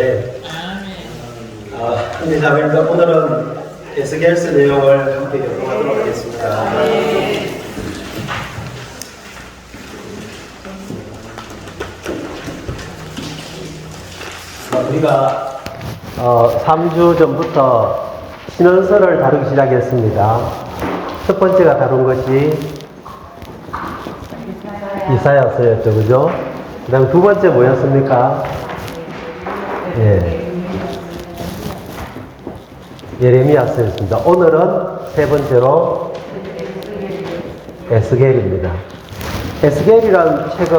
아멘. 아, 근데 자매님들 오늘은 에스겔스 내용을 함께 교통하도록 하겠습니다. 자, 우리가 어, 3주 전부터 신원서를 다루기 시작했습니다. 첫 번째가 다룬 것이 이사야서였죠, 그죠? 그 다음 두 번째 뭐였습니까? 예. 예레미야서였습니다. 오늘은 세 번째로 에스겔입니다. 에스겔이라는 책은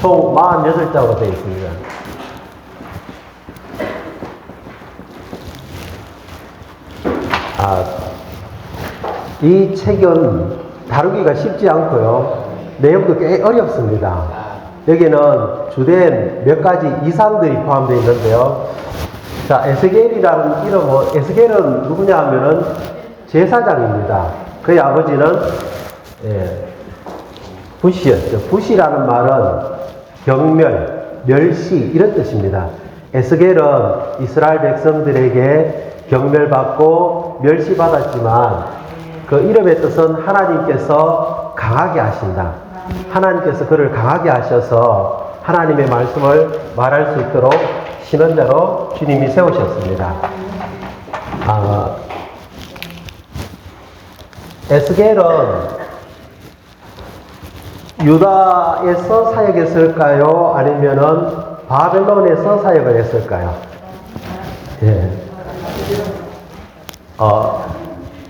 총 48장으로 되어 있습니다. 아, 이 책은 다루기가 쉽지 않고요. 내용도 꽤 어렵습니다. 여기는 주된 몇 가지 이상들이 포함되어 있는데요. 자, 에스겔이라는 이름은, 에스겔은 누구냐 하면은 제사장입니다. 그의 아버지는, 예, 부시였죠. 부시라는 말은 경멸, 멸시, 이런 뜻입니다. 에스겔은 이스라엘 백성들에게 경멸받고 멸시받았지만 그 이름의 뜻은 하나님께서 강하게 하신다. 하나님께서 그를 강하게 하셔서 하나님의 말씀을 말할 수 있도록 신원자로 주님이 세우셨습니다. 아, 에스겔은 유다에서 사역했을까요? 아니면은 바벨론에서 사역을 했을까요? 예. 어,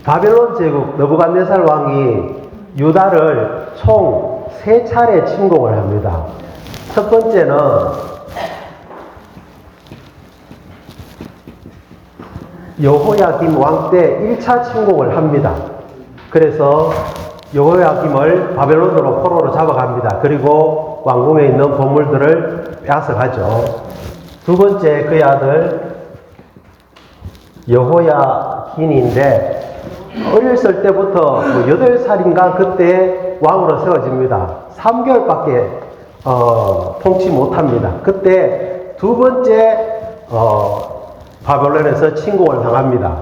바벨론 제국 너부갓네살 왕이 유다를 총 세 차례 침공을 합니다. 첫 번째는 여호야김 왕 때 1차 침공을 합니다. 그래서 여호야김을 바벨론으로 포로로 잡아갑니다. 그리고 왕궁에 있는 보물들을 빼앗아가죠. 두 번째 그의 아들 여호야긴인데 어렸을 때부터 뭐 8살인가 그때 왕으로 세워집니다. 3개월밖에 어, 통치 못합니다. 그때 두 번째 어, 바벨론에서 침공을 당합니다.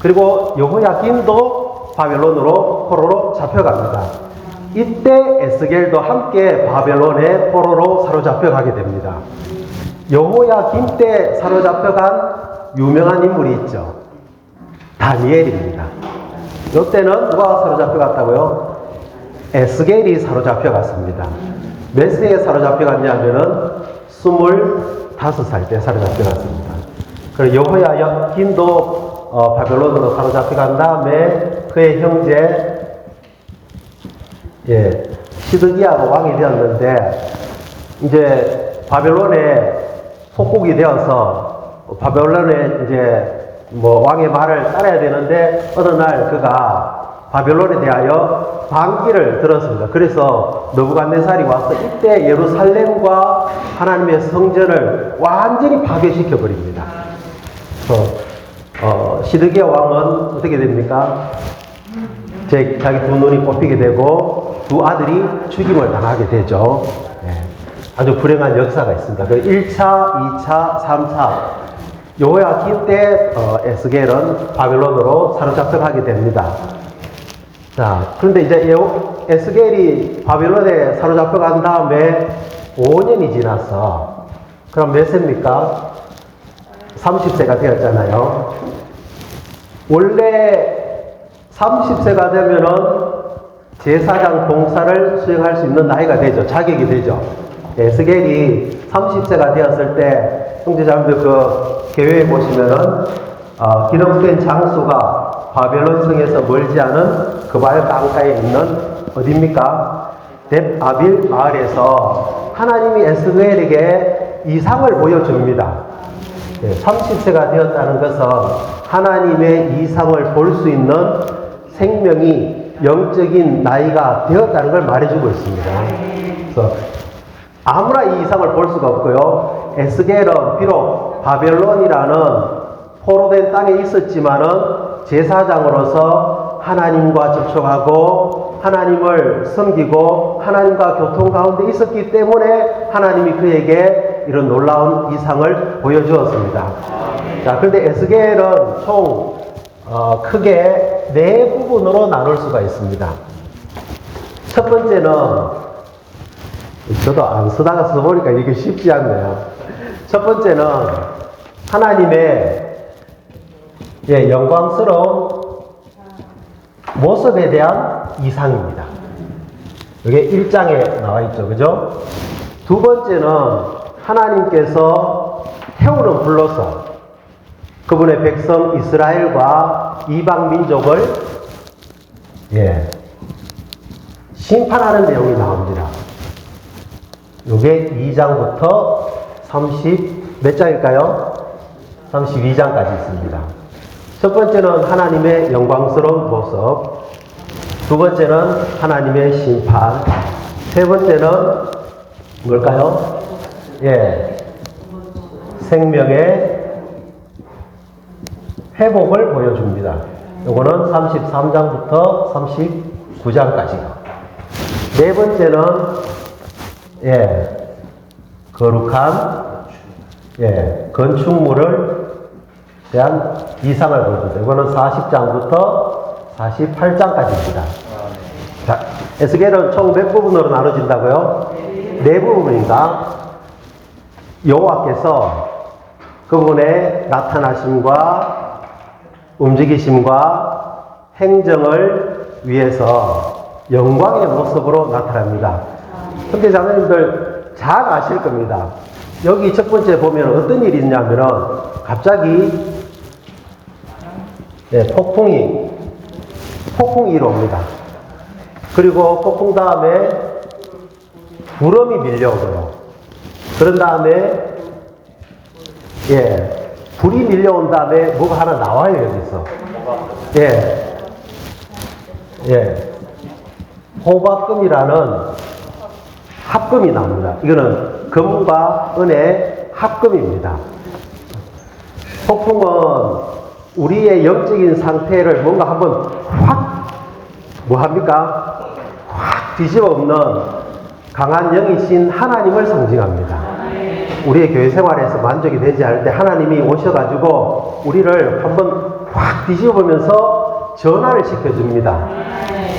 그리고 여호야김도 바벨론으로 포로로 잡혀갑니다. 이때 에스겔도 함께 바벨론의 포로로 사로잡혀 가게 됩니다. 여호야김 때 사로잡혀간 유명한 인물이 있죠. 다니엘입니다. 이때는 누가 사로잡혀 갔다고요? 에스겔이 사로잡혀갔습니다. 몇 세에 사로잡혀갔냐면은 25살 때 사로잡혀갔습니다. 그리고 여호야김도 어, 바벨론으로 사로잡혀간 다음에 그의 형제 예, 시드기야가 왕이 되었는데 이제 바벨론에 속국이 되어서 바벨론에 이제 뭐 왕의 말을 따라야 되는데 어느 날 그가 바벨론에 대하여 반기를 들었습니다. 그래서 너부갓네살이 와서 이때 예루살렘과 하나님의 성전을 완전히 파괴시켜 버립니다. 어, 시드기야 왕은 어떻게 됩니까? 제, 자기 두 눈이 뽑히게 되고 두 아들이 죽임을 당하게 되죠. 예. 아주 불행한 역사가 있습니다. 그 1차, 2차, 3차 요야김 때 어, 에스겔은 바벨론으로 사로잡혀가게 됩니다. 자, 그런데 이제 요- 에스겔이 바벨론에 사로잡혀 간 다음에 5년이 지나서 그럼 몇 세입니까? 30세가 되었잖아요. 원래 30세가 되면은 제사장 봉사를 수행할 수 있는 나이가 되죠. 자격이 되죠. 에스겔이 30세가 되었을 때 형제자매들 그 계획에 보시면은 어, 기록된 장소가 바벨론 성에서 멀지 않은 그발 강가에 있는 어디입니까? 뎁아빌 마을에서 하나님이 에스겔에게 이상을 보여줍니다. 30세가 되었다는 것은 하나님의 이상을 볼 수 있는 생명이 영적인 나이가 되었다는 걸 말해주고 있습니다. 그래서 아무나 이 이상을 볼 수가 없고요. 에스겔은 비록 바벨론이라는 포로된 땅에 있었지만은 제사장으로서 하나님과 접촉하고 하나님을 섬기고 하나님과 교통 가운데 있었기 때문에 하나님이 그에게 이런 놀라운 이상을 보여주었습니다. 자, 그런데 에스겔은 총 어, 크게 네 부분으로 나눌 수가 있습니다. 첫 번째는 저도 안 쓰다가 써보니까 이게 쉽지 않네요. 첫 번째는 하나님의 예, 영광스러운 모습에 대한 이상입니다. 이게 1장에 나와 있죠. 그죠? 두 번째는 하나님께서 태우는 불로서 그분의 백성 이스라엘과 이방 민족을 예, 심판하는 내용이 나옵니다. 이게 2장부터 30, 몇 장일까요? 32장까지 있습니다. 첫 번째는 하나님의 영광스러운 모습, 두 번째는 하나님의 심판, 세 번째는 뭘까요? 예, 생명의 회복을 보여줍니다. 요거는 33장부터 39장까지요. 네 번째는 예, 거룩한 예, 건축물을 대한 이상을 보여줍니다. 이거는 40장부터 48장까지입니다. 자, 에스겔은 총 몇 부분으로 나눠진다고요? 네 부분입니다. 여호와께서 그분의 나타나심과 움직이심과 행정을 위해서 영광의 모습으로 나타납니다. 근데 자매님들 잘 아실 겁니다. 여기 첫 번째 보면 어떤 일이 있냐면은 갑자기 네, 폭풍이 폭풍이 일어옵니다. 그리고 폭풍 다음에 구름이 밀려오고요. 그런 다음에 예 불이 밀려온 다음에 뭐가 하나 나와요 여기서 예 예. 호박금이라는 합금이 나옵니다. 이거는 금과 은의 합금입니다. 폭풍은 우리의 영적인 상태를 뭔가 한번 확, 뭐 합니까? 확 뒤집어 엎는 강한 영이신 하나님을 상징합니다. 우리의 교회 생활에서 만족이 되지 않을 때 하나님이 오셔가지고 우리를 한번 확 뒤집어 보면서 전화를 시켜줍니다.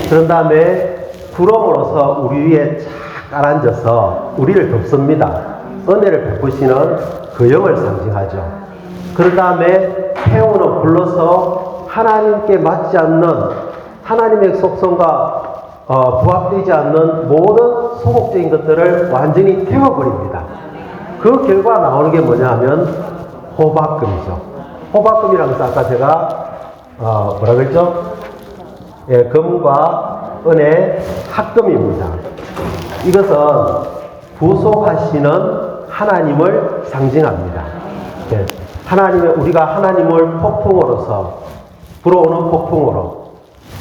그런 다음에 구름으로서 우리 위에 착 깔아앉아서 우리를 덮습니다. 은혜를 베푸시는 그 영을 상징하죠. 그런 다음에 태우는 불러서 하나님께 맞지 않는 하나님의 속성과 어, 부합되지 않는 모든 소극적인 것들을 완전히 태워버립니다. 그 결과 나오는 게 뭐냐 하면 호박금이죠. 호박금이라는 것은 아까 제가 어, 뭐라 그랬죠? 예, 금과 은의 합금입니다. 이것은 구속하시는 하나님을 상징합니다. 예, 하나님의 우리가 하나님을 폭풍으로서 불어오는 폭풍으로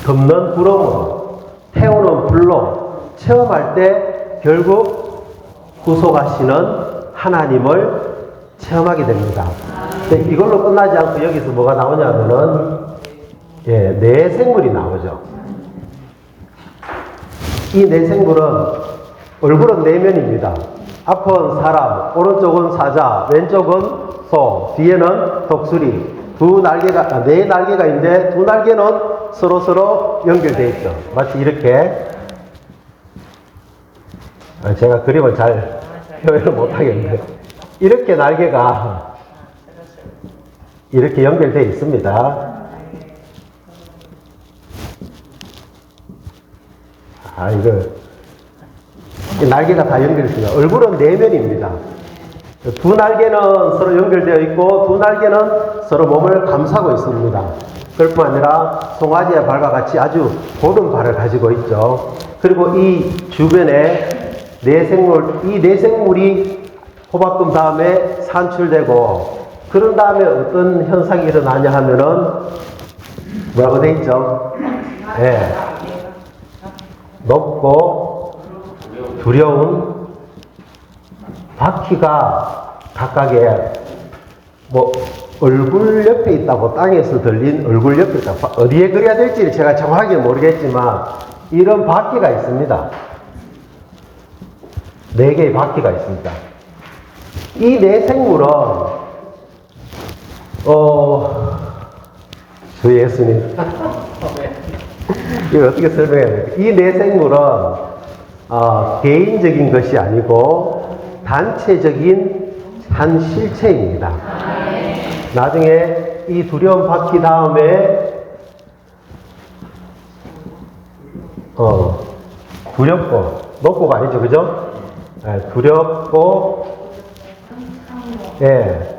덮는 구름으로 태우는 불로 체험할 때 결국 구속하시는 하나님을 체험하게 됩니다. 근데 이걸로 끝나지 않고 여기서 뭐가 나오냐면은 예, 내 생물이 나오죠. 이 내생물은 얼굴은 내면입니다. 앞은 사람, 오른쪽은 사자, 왼쪽은 소, 뒤에는 독수리. 두 날개가, 아, 네 날개가 있는데 두 날개는 서로 서로 연결되어 있죠. 마치 이렇게. 아, 제가 그림을 잘 표현을 못하겠는데. 이렇게 날개가 이렇게 연결되어 있습니다. 아, 이거. 이 날개가 다 연결있습니다. 얼굴은 내면입니다. 두 날개는 서로 연결되어 있고, 두 날개는 서로 몸을 감싸고 있습니다. 그뿐 아니라 송아지의 발과 같이 아주 고른 발을 가지고 있죠. 그리고 이 주변에 내생물, 이 내생물이 호박금 다음에 산출되고, 그런 다음에 어떤 현상이 일어나냐 하면은, 뭐라고 돼 있죠? 예. 네. 높고 두려운 바퀴가 각각의 뭐 얼굴 옆에 있다고 땅에서 들린 얼굴 옆에 있다. 어디에 그려야 될지 제가 정확하게 모르겠지만 이런 바퀴가 있습니다. 네 개의 바퀴가 있습니다. 이 네 생물은 어, 주 예수님. 이거 어떻게 설명해야 될까? 이 네 생물은 어, 개인적인 것이 아니고 단체적인 한 실체입니다. 나중에 이 두려움 받기 다음에 어, 두렵고 먹고가 아니죠, 그죠? 예, 두렵고 예,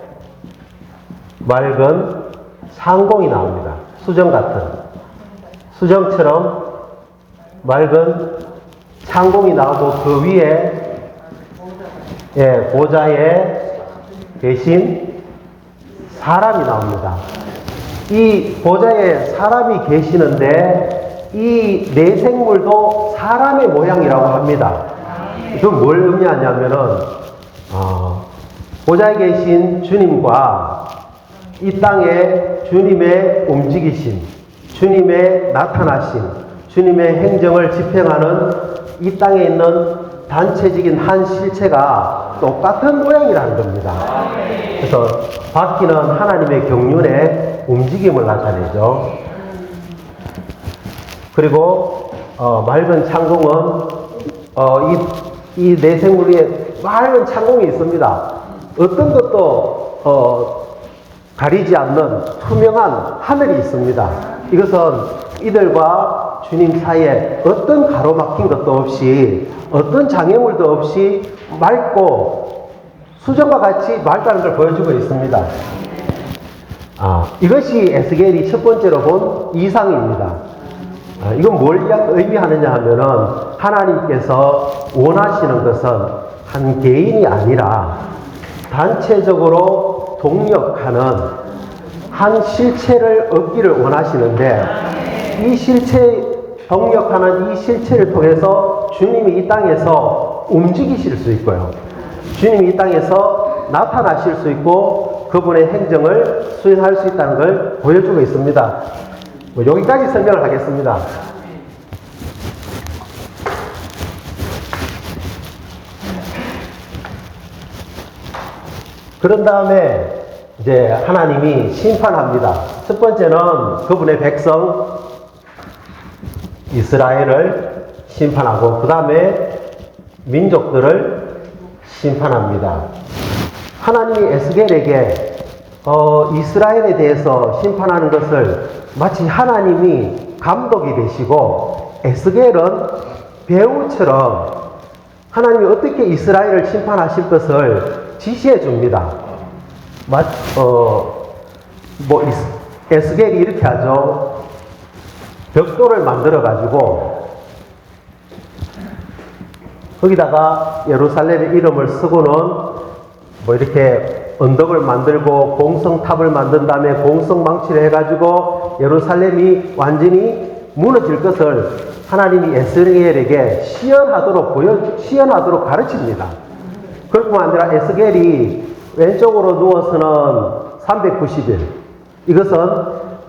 맑은 상공이 나옵니다. 수정 같은 수정처럼 맑은 창공이 나오고 그 위에 예, 보좌에 계신 사람이 나옵니다. 이 보좌에 사람이 계시는데 이 내생물도 사람의 모양이라고 합니다. 그건 뭘 의미하냐면은 어, 보좌에 계신 주님과 이 땅에 주님의 움직이심, 주님의 나타나심, 주님의 행정을 집행하는 이 땅에 있는 단체적인 한 실체가 똑같은 모양이라는 겁니다. 그래서 바퀴는 하나님의 경륜의 움직임을 나타내죠. 그리고 어, 맑은 창공은 어, 이, 이 내생물 위에 맑은 창공이 있습니다. 어떤 것도 어, 가리지 않는 투명한 하늘이 있습니다. 이것은 이들과 주님 사이에 어떤 가로막힌 것도 없이 어떤 장애물도 없이 맑고 수정과 같이 맑다는 걸 보여주고 있습니다. 아, 이것이 에스겔이 첫 번째로 본 이상입니다. 아, 이건 뭘 의미하느냐 하면은 하나님께서 원하시는 것은 한 개인이 아니라 단체적으로 동력하는 한 실체를 얻기를 원하시는데 이 실체 동력하는 이 실체를 통해서 주님이 이 땅에서 움직이실 수 있고요. 주님이 이 땅에서 나타나실 수 있고 그분의 행정을 수행할 수 있다는 걸 보여주고 있습니다. 뭐 여기까지 설명을 하겠습니다. 그런 다음에 이제 하나님이 심판합니다. 첫 번째는 그분의 백성 이스라엘을 심판하고 그 다음에 민족들을 심판합니다. 하나님이 에스겔에게 어, 이스라엘에 대해서 심판하는 것을 마치 하나님이 감독이 되시고 에스겔은 배우처럼 하나님이 어떻게 이스라엘을 심판하실 것을 지시해 줍니다. 마, 어, 뭐, 에스겔이 이렇게 하죠. 벽돌을 만들어 가지고 거기다가 예루살렘의 이름을 쓰고는 뭐 이렇게 언덕을 만들고 공성탑을 만든 다음에 공성망치를 해가지고 예루살렘이 완전히 무너질 것을 하나님이 에스겔에게 시연하도록 보여 시연하도록 가르칩니다. 그뿐만 아니라 에스겔이 왼쪽으로 누워서는 390일 이것은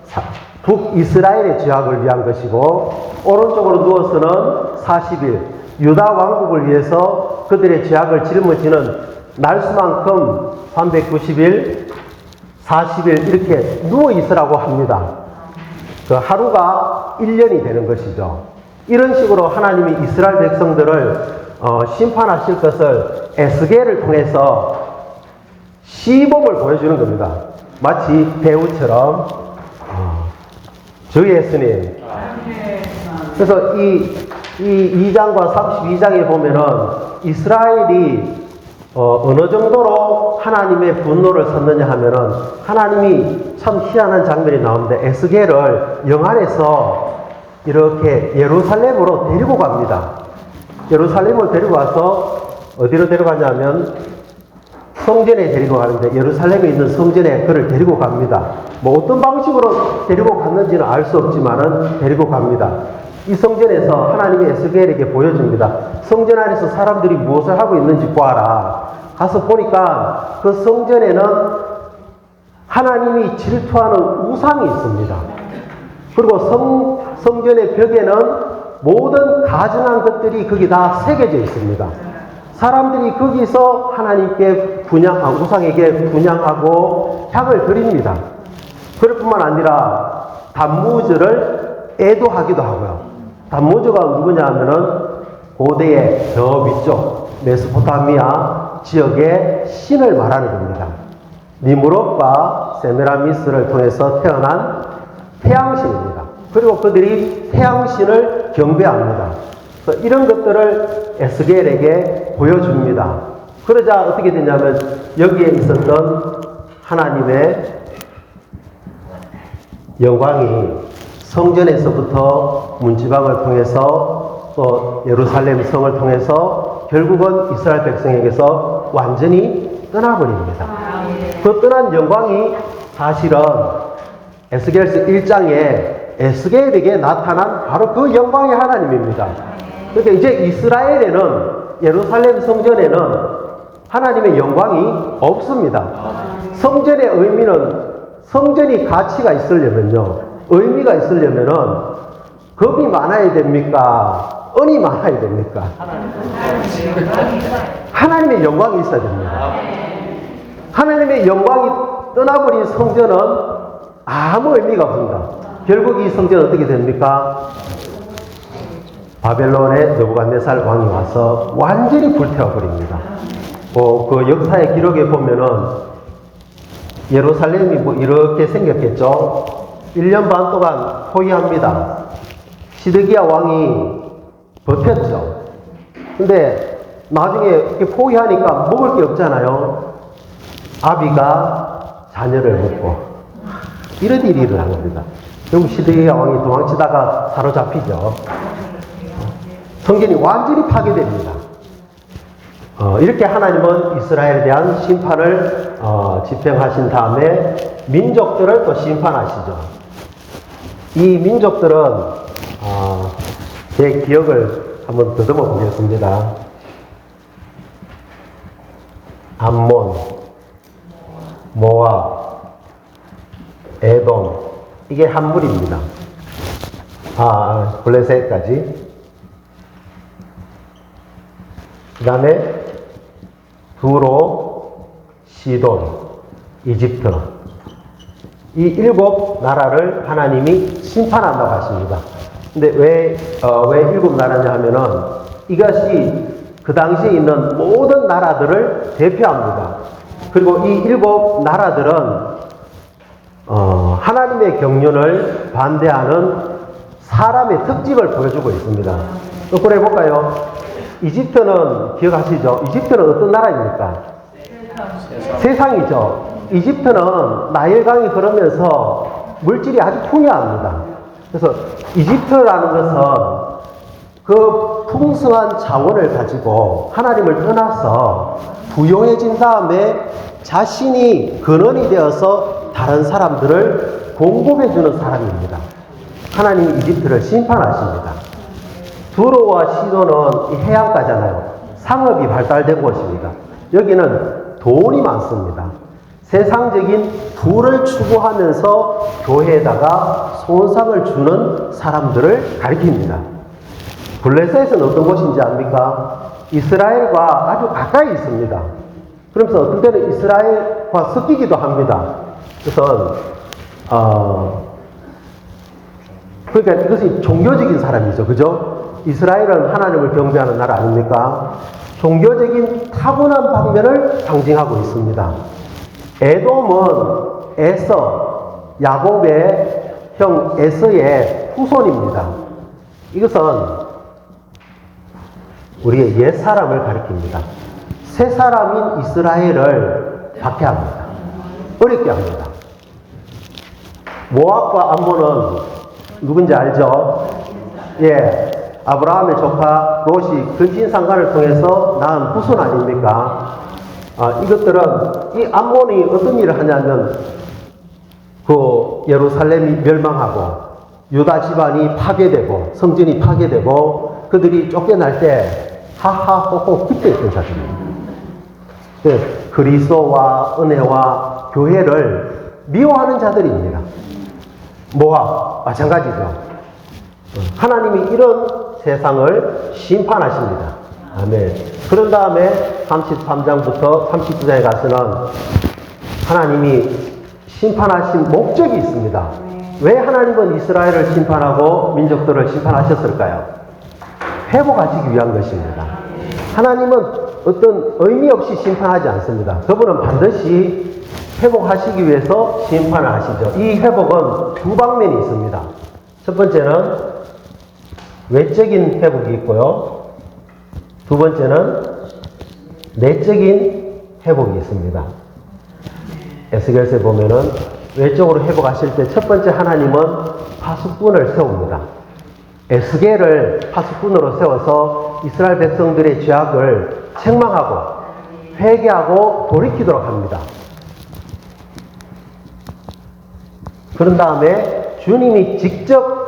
사- 북이스라엘의 죄악을 위한 것이고 오른쪽으로 누워서는 40일 유다 왕국을 위해서 그들의 죄악을 짊어지는 날수만큼 390일 40일 이렇게 누워 있으라고 합니다. 그 하루가 1년이 되는 것이죠. 이런 식으로 하나님이 이스라엘 백성들을 어, 심판하실 것을 에스겔을 통해서 시범을 보여주는 겁니다. 마치 배우처럼 어, 주 예수님. 그래서 이, 이 2장과 32장에 보면은 이스라엘이 어, 어느 정도로 하나님의 분노를 샀느냐 하면은 하나님이 참 희한한 장면이 나오는데 에스겔을 영안에서 이렇게 예루살렘으로 데리고 갑니다. 예루살렘을 데리고 와서 어디로 데려가냐면 성전에 데리고 가는데 예루살렘에 있는 성전에 그를 데리고 갑니다. 뭐 어떤 방식으로 데리고 갔는지는 알 수 없지만은 데리고 갑니다. 이 성전에서 하나님이 에스겔에게 보여줍니다. 성전 안에서 사람들이 무엇을 하고 있는지 보아라. 가서 보니까 그 성전에는 하나님이 질투하는 우상이 있습니다. 그리고 성, 성전의 벽에는 모든 가증한 것들이 거기 다 새겨져 있습니다. 사람들이 거기서 하나님께 분양, 아, 우상에게 분양하고 향을 드립니다. 그럴 뿐만 아니라 단무즈를 애도하기도 하고요. 단무즈가 누구냐 하면은 고대의 저 위쪽 메소포타미아 지역의 신을 말하는 겁니다. 니무롯과 세메라미스를 통해서 태어난 태양신입니다. 그리고 그들이 태양신을 경배합니다. 이런 것들을 에스겔에게 보여줍니다. 그러자 어떻게 되냐면 여기에 있었던 하나님의 영광이 성전에서부터 문지방을 통해서 또 예루살렘 성을 통해서 결국은 이스라엘 백성에게서 완전히 떠나버립니다. 그 떠난 영광이 사실은 에스겔서 1장에 에스겔에게 나타난 바로 그 영광의 하나님입니다. 그러니까 이제 이스라엘에는 예루살렘 성전에는 하나님의 영광이 없습니다. 성전의 의미는 성전이 가치가 있으려면요, 의미가 있으려면은 겁이 많아야 됩니까? 은이 많아야 됩니까? 하나님의 영광이 있어야 됩니다. 하나님의 영광이 떠나버린 성전은 아무 의미가 없습니다. 결국 이 성전은 어떻게 됩니까? 바벨론의 느부갓네살 왕이 와서 완전히 불태워버립니다. 뭐, 그 역사의 기록에 보면은 예루살렘이 뭐 이렇게 생겼겠죠. 1년 반 동안 포위합니다. 시드기야 왕이 버텼죠. 근데 나중에 이렇게 포위하니까 먹을 게 없잖아요. 아비가 자녀를 먹고 이런 일이 일어난 겁니다. 결국 시드기야 왕이 도망치다가 사로잡히죠. 성전이 완전히 파괴됩니다. 어, 이렇게 하나님은 이스라엘에 대한 심판을 어, 집행하신 다음에 민족들을 또 심판하시죠. 이 민족들은 어, 제 기억을 한번 더듬어 보겠습니다. 암몬, 모압, 에돔 이게 한물입니다. 아 블레셋까지 그 다음에 두로, 시돈, 이집트 이 일곱 나라를 하나님이 심판한다고 하십니다. 근데 왜, 어, 왜 일곱 나라냐 하면은 이것이 그 당시에 있는 모든 나라들을 대표합니다. 그리고 이 일곱 나라들은 어, 하나님의 경륜을 반대하는 사람의 특집을 보여주고 있습니다. 똑바로 해볼까요? 이집트는 기억하시죠? 이집트는 어떤 나라입니까? 세상이죠. 이집트는 나일강이 흐르면서 물질이 아주 풍요합니다. 그래서 이집트라는 것은 그 풍성한 자원을 가지고 하나님을 떠나서 부용해진 다음에 자신이 근원이 되어서 다른 사람들을 공급해주는 사람입니다. 하나님이 이집트를 심판하십니다. 두로와 시도는 해안가잖아요. 상업이 발달된 곳입니다. 여기는 돈이 많습니다. 세상적인 부를 추구하면서 교회에다가 손상을 주는 사람들을 가리킵니다. 블레셋은 어떤 곳인지 압니까? 이스라엘과 아주 가까이 있습니다. 그러면서 어떤 때는 이스라엘과 섞이기도 합니다. 그래서 어, 그러니까 이것이 종교적인 사람이죠. 그죠? 이스라엘은 하나님을 경배하는 나라 아닙니까? 종교적인 타고난 방면을 상징하고 있습니다. 에돔은 에서, 야곱의 형 에서의 후손입니다. 이것은 우리의 옛 사람을 가리킵니다. 새 사람인 이스라엘을 박해합니다. 어렵게 합니다. 모압과 암몬은 누군지 알죠? 예. 아브라함의 조카 롯이 근친상간을 통해서 낳은 후손 아닙니까? 아, 이것들은 이 암몬이 어떤 일을 하냐면 그 예루살렘이 멸망하고 유다 집안이 파괴되고 성전이 파괴되고 그들이 쫓겨날 때 하하호호 기뻐했던 자들입니다. 네, 그리스도와 은혜와 교회를 미워하는 자들입니다. 모압 마찬가지죠. 하나님이 이런 세상을 심판하십니다. 아멘. 그런 다음에 33장부터 39장에 가서는 하나님이 심판하신 목적이 있습니다. 왜 하나님은 이스라엘을 심판하고 민족들을 심판하셨을까요? 회복하시기 위한 것입니다. 하나님은 어떤 의미 없이 심판하지 않습니다. 그분은 반드시 회복하시기 위해서 심판을 하시죠. 이 회복은 두 방면이 있습니다. 첫 번째는 외적인 회복이 있고요. 두 번째는 내적인 회복이 있습니다. 에스겔서에 보면은 외적으로 회복하실 때 첫 번째 하나님은 파수꾼을 세웁니다. 에스겔을 파수꾼으로 세워서 이스라엘 백성들의 죄악을 책망하고 회개하고 돌이키도록 합니다. 그런 다음에 주님이 직접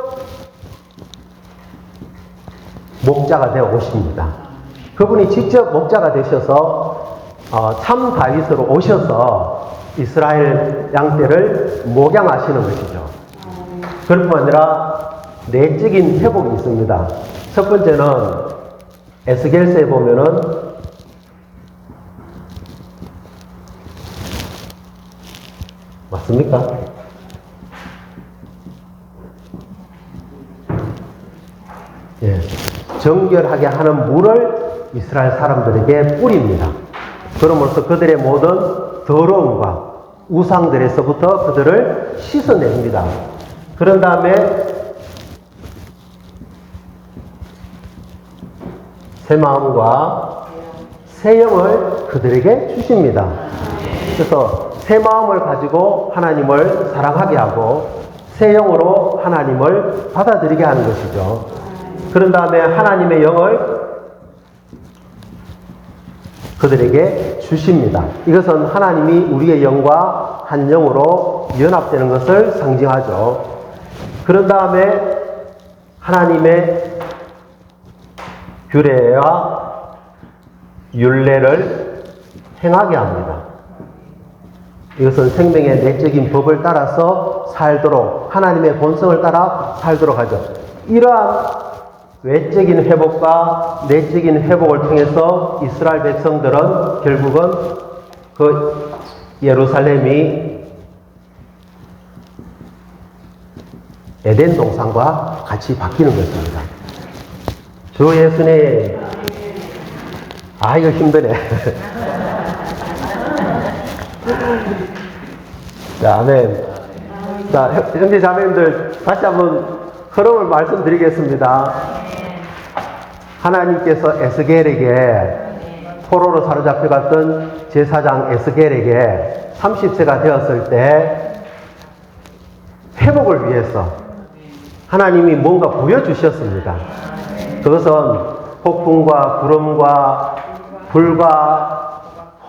목자가 되어 오십니다. 그분이 직접 목자가 되셔서 어, 참 다윗으로 오셔서 이스라엘 양떼를 목양하시는 것이죠. 그뿐 아니라 내적인 회복이 있습니다. 첫 번째는 에스겔서에 보면은 맞습니까? 예, 정결하게 하는 물을 이스라엘 사람들에게 뿌립니다. 그럼으로써 그들의 모든 더러움과 우상들에서부터 그들을 씻어냅니다. 그런 다음에 새 마음과 새 영을 그들에게 주십니다. 그래서 새 마음을 가지고 하나님을 사랑하게 하고 새 영으로 하나님을 받아들이게 하는 것이죠. 그런 다음에 하나님의 영을 그들에게 주십니다. 이것은 하나님이 우리의 영과 한 영으로 연합되는 것을 상징하죠. 그런 다음에 하나님의 규례와 율례를 행하게 합니다. 이것은 생명의 내적인 법을 따라서 살도록 하나님의 본성을 따라 살도록 하죠. 이러한 외적인 회복과 내적인 회복을 통해서 이스라엘 백성들은 결국은 그 예루살렘이 에덴 동산과 같이 바뀌는 것입니다. 주 예수님, 아, 이거 힘드네. 자, 아멘. 자, 형제 자매님들, 다시 한번 흐름을 말씀드리겠습니다. 하나님께서 에스겔에게 포로로 사로잡혀 갔던 제사장 에스겔에게 30세가 되었을 때 회복을 위해서 하나님이 뭔가 보여주셨습니다. 그것은 폭풍과 구름과 불과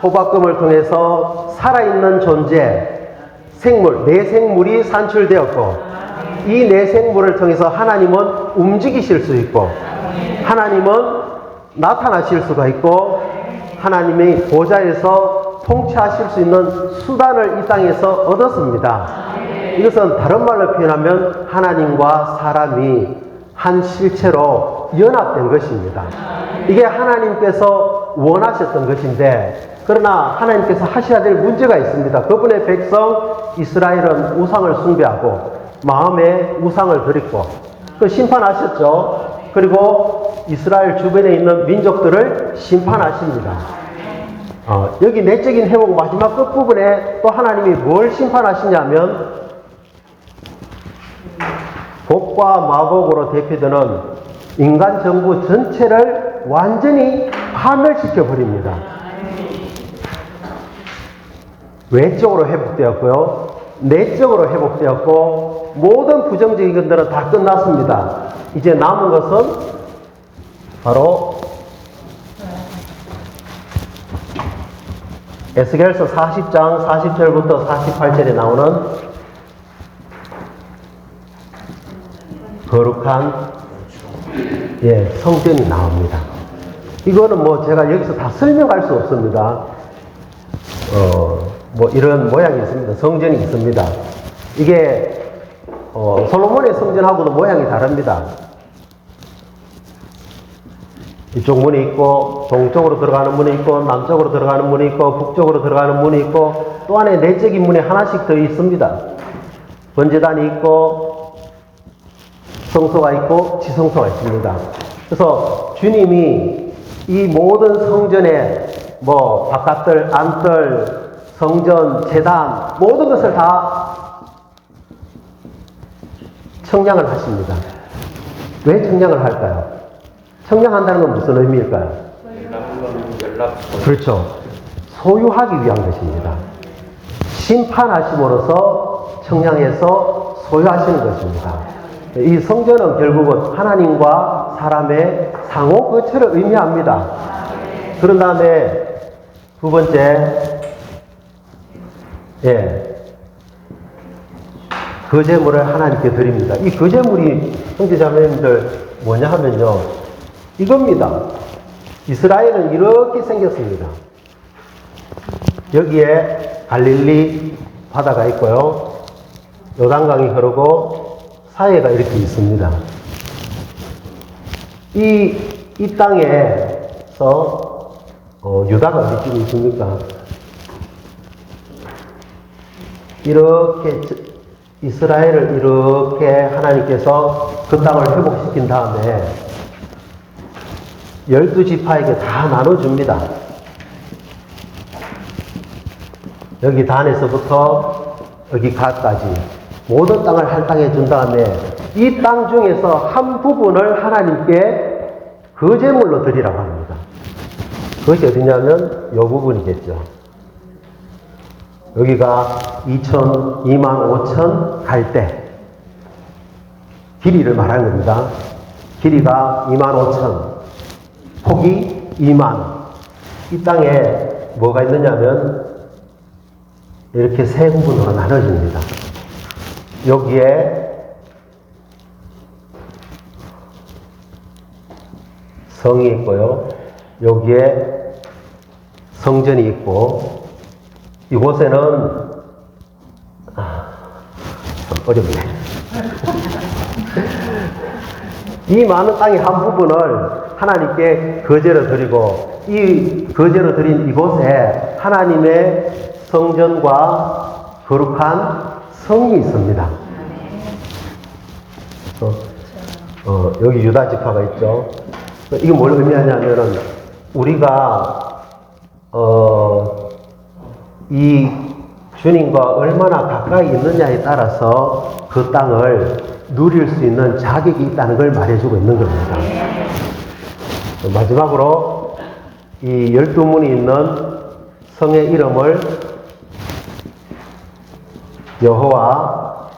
호박금을 통해서 살아있는 존재, 생물, 내 생물이 산출되었고, 이 내 생물을 통해서 하나님은 움직이실 수 있고, 하나님은 나타나실 수가 있고, 하나님의 보좌에서 통치하실 수 있는 수단을 이 땅에서 얻었습니다. 이것은 다른 말로 표현하면 하나님과 사람이 한 실체로 연합된 것입니다. 이게 하나님께서 원하셨던 것인데, 그러나 하나님께서 하셔야 될 문제가 있습니다. 그분의 백성 이스라엘은 우상을 숭배하고 마음에 우상을 드리고 그 심판하셨죠. 그리고 이스라엘 주변에 있는 민족들을 심판하십니다. 어, 여기 내적인 회복 마지막 끝부분에 또 하나님이 뭘 심판하시냐면 복과 마복으로 대표되는 인간 정부 전체를 완전히 파멸시켜 버립니다. 외적으로 회복되었고요. 내적으로 회복되었고 모든 부정적인 것들은 다 끝났습니다. 이제 남은 것은 바로 에스겔서 40장 40절부터 48절에 나오는 거룩한 예, 성전이 나옵니다. 이거는 뭐 제가 여기서 다 설명할 수 없습니다. 어, 뭐 이런 모양이 있습니다. 성전이 있습니다. 이게 어, 솔로몬의 성전하고도 모양이 다릅니다. 이쪽 문이 있고 동쪽으로 들어가는 문이 있고 남쪽으로 들어가는 문이 있고 북쪽으로 들어가는 문이 있고 또 안에 내적인 문이 하나씩 더 있습니다. 번제단이 있고 성소가 있고 지성소가 있습니다. 그래서 주님이 이 모든 성전에 뭐 바깥들, 안뜰, 성전, 재단 모든 것을 다 청량을 하십니다. 왜 청량을 할까요? 청량한다는 건 무슨 의미일까요? 그렇죠. 소유하기 위한 것입니다. 심판하심으로써 청량해서 소유하시는 것입니다. 이 성전은 결국은 하나님과 사람의 상호 거처를 의미합니다. 그런 다음에 두 번째, 예, 거제물을 하나님께 드립니다. 이 거제물이 형제 자매님들 뭐냐 하면요, 이겁니다. 이스라엘은 이렇게 생겼습니다. 여기에 갈릴리 바다가 있고요. 요단강이 흐르고 사해가 이렇게 있습니다. 이, 이 땅에서 어, 유다가 어디쯤 있습니까? 이렇게 저- 이스라엘을 이렇게 하나님께서 그 땅을 회복시킨 다음에 열두 지파에게 다 나눠줍니다. 여기 단에서부터 여기 갓까지 모든 땅을 할당해 준 다음에 이 땅 중에서 한 부분을 하나님께 거제물로 드리라고 합니다. 그것이 어디냐면 이 부분이겠죠. 여기가 2천, 2만 5천 갈 때 길이를 말하는 겁니다. 길이가 2만 5천, 폭이 2만. 이 땅에 뭐가 있느냐면 이렇게 세 부분으로 나눠집니다. 여기에 성이 있고요. 여기에 성전이 있고 이곳에는 아, 참 어렵네. 이 많은 땅의 한 부분을 하나님께 거제로 드리고 이 거제로 드린 이곳에 하나님의 성전과 거룩한 성이 있습니다. 어, 어, 여기 유다 지파가 있죠. 이게 뭘 의미하냐면은 우리가 어, 이 주님과 얼마나 가까이 있느냐에 따라서 그 땅을 누릴 수 있는 자격이 있다는 걸 말해주고 있는 겁니다. 마지막으로 이 열두 문이 있는 성의 이름을 여호와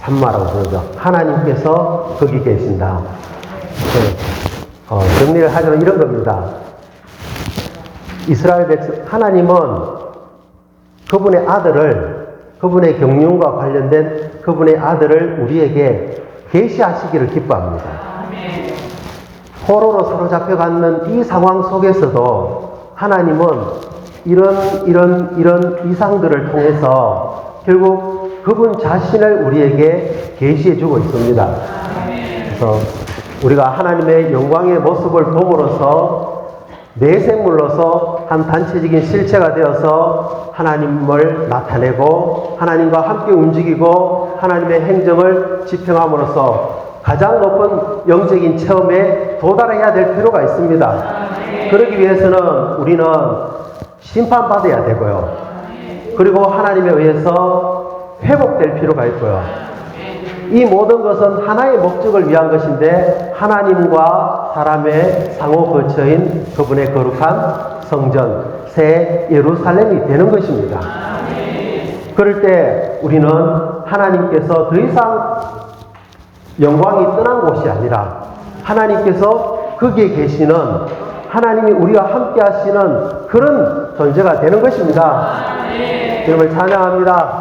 산마라고 부르죠. 하나님께서 거기 계신다. 네. 어, 정리를 하자면 이런 겁니다. 이스라엘 백성 하나님은 그분의 아들을 그분의 경륜과 관련된 그분의 아들을 우리에게 계시하시기를 기뻐합니다. 포로로 사로잡혀 갖는 이 상황 속에서도 하나님은 이런 이런 이런 이상들을 통해서 결국 그분 자신을 우리에게 계시해 주고 있습니다. 그래서 우리가 하나님의 영광의 모습을 봄으로써 내생물로서 한 단체적인 실체가 되어서 하나님을 나타내고 하나님과 함께 움직이고 하나님의 행정을 집행함으로써 가장 높은 영적인 체험에 도달해야 될 필요가 있습니다. 그러기 위해서는 우리는 심판받아야 되고요. 그리고 하나님에 의해서 회복될 필요가 있고요. 이 모든 것은 하나의 목적을 위한 것인데 하나님과 사람의 상호 거처인 그분의 거룩한 성전 새 예루살렘이 되는 것입니다. 그럴 때 우리는 하나님께서 더 이상 영광이 떠난 곳이 아니라 하나님께서 거기에 계시는 하나님이 우리와 함께 하시는 그런 존재가 되는 것입니다. 여러분 찬양합니다.